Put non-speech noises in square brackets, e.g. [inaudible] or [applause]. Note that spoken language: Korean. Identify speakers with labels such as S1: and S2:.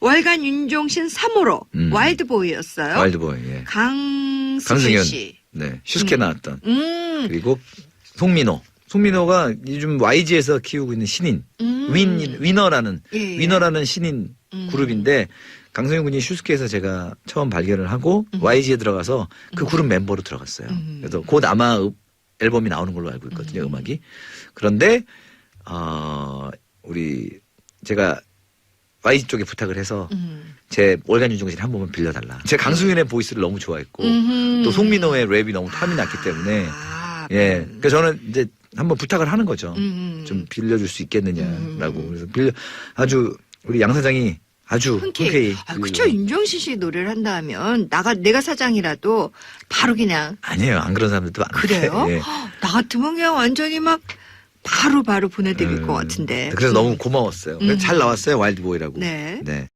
S1: 월간 윤종신 3호로
S2: 음.
S1: 와일드보이였어요.
S2: 와일드보이. 예.
S1: 강승현
S2: 강승현.
S1: 씨.
S2: 네. 슈스케
S1: 음.
S2: 나왔던.
S1: 음.
S2: 그리고 송민호. 송민호가 요즘 YG에서 키우고 있는 신인.
S1: 음.
S2: 윈, 위너라는,
S1: 예, 예.
S2: 위너라는 신인
S1: 음.
S2: 그룹인데 강성현 군이 슈스케에서 제가 처음 발견을 하고 YG에 들어가서 그 그룹 멤버로 들어갔어요.
S1: 음.
S2: 그래서 곧 아마 음- 앨범이 나오는 걸로 알고 있거든요, 음. 악이 그런데 어 우리 제가 YG 쪽에 부탁을 해서
S1: 음.
S2: 제 월간 윤종신 한 번만 빌려달라. 제가 강승윤의 보이스를 너무 좋아했고
S1: 음흠.
S2: 또 송민호의 랩이 너무 탐이 났기 때문에
S1: 아,
S2: 예.
S1: 음.
S2: 그래서 저는 이제 한번 부탁을 하는 거죠.
S1: 음.
S2: 좀 빌려줄 수 있겠느냐라고.
S1: 음.
S2: 그래서 빌려 아주 우리 양 사장이 아주 흔쾌히.
S1: 흔쾌히. 아, 그쵸.
S2: 빌려주고.
S1: 윤종신 씨 노래를 한다면, 나가, 내가 사장이라도 바로 그냥,
S2: 아니에요. 안 그런 사람들도 많은데.
S1: 그래요? [laughs]
S2: 예.
S1: 나 같으면 그냥 완전히 막, 바로 바로 보내드릴
S2: 음,
S1: 것 같은데.
S2: 그래서 너무 고마웠어요. 그래서
S1: 음.
S2: 잘 나왔어요. 와일드보이라고.
S1: 네.
S2: 네.